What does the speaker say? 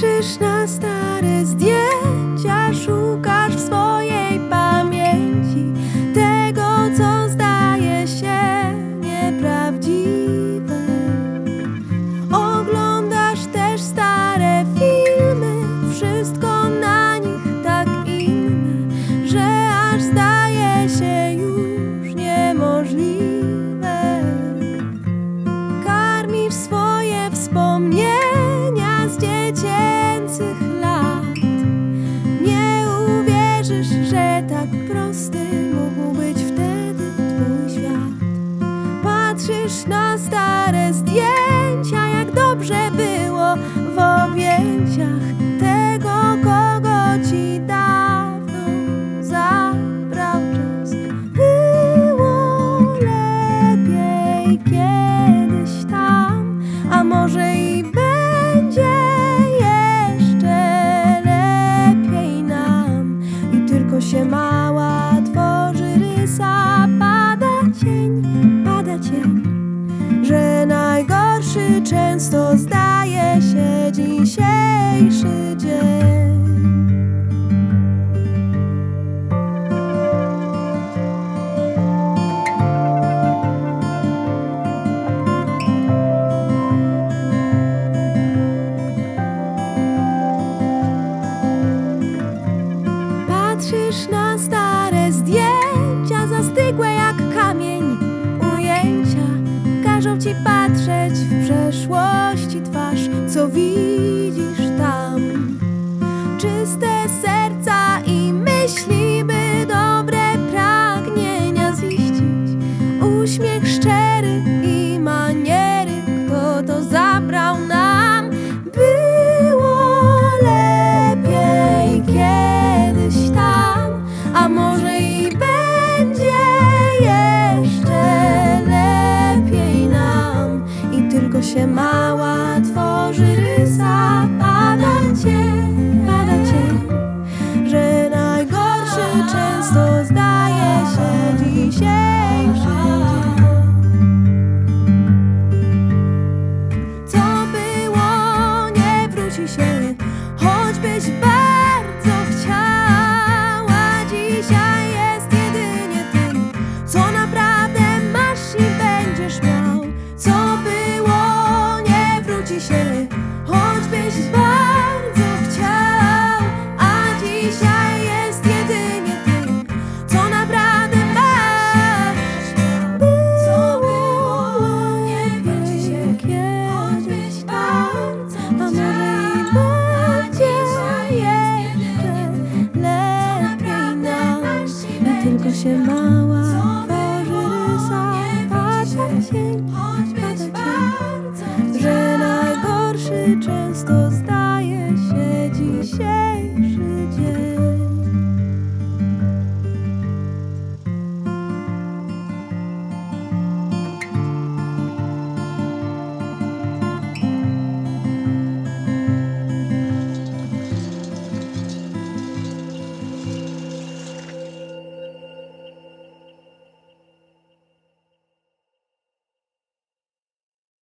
Patrzysz na stare na stare zdjęcia, jak dobrze było w objęciach tego, kogo ci dawno zabrał czas. Było lepiej kiedyś tam, a może i będzie jeszcze lepiej nam. I tylko się mała najgorszy często zdaje się dzisiejszy dzień. Patrzysz na stare zdjęcia, zastygłe jak patrzeć w przeszłości twarz, co widzisz się mała tworzy rysa, pada cień, pada cień, że najgorszy często zdaje się dzień. Co było, nie wróci się, tylko się mała Tworzy rysa, pada cień, pada cień Że najgorszy często zdaje się dzisiaj.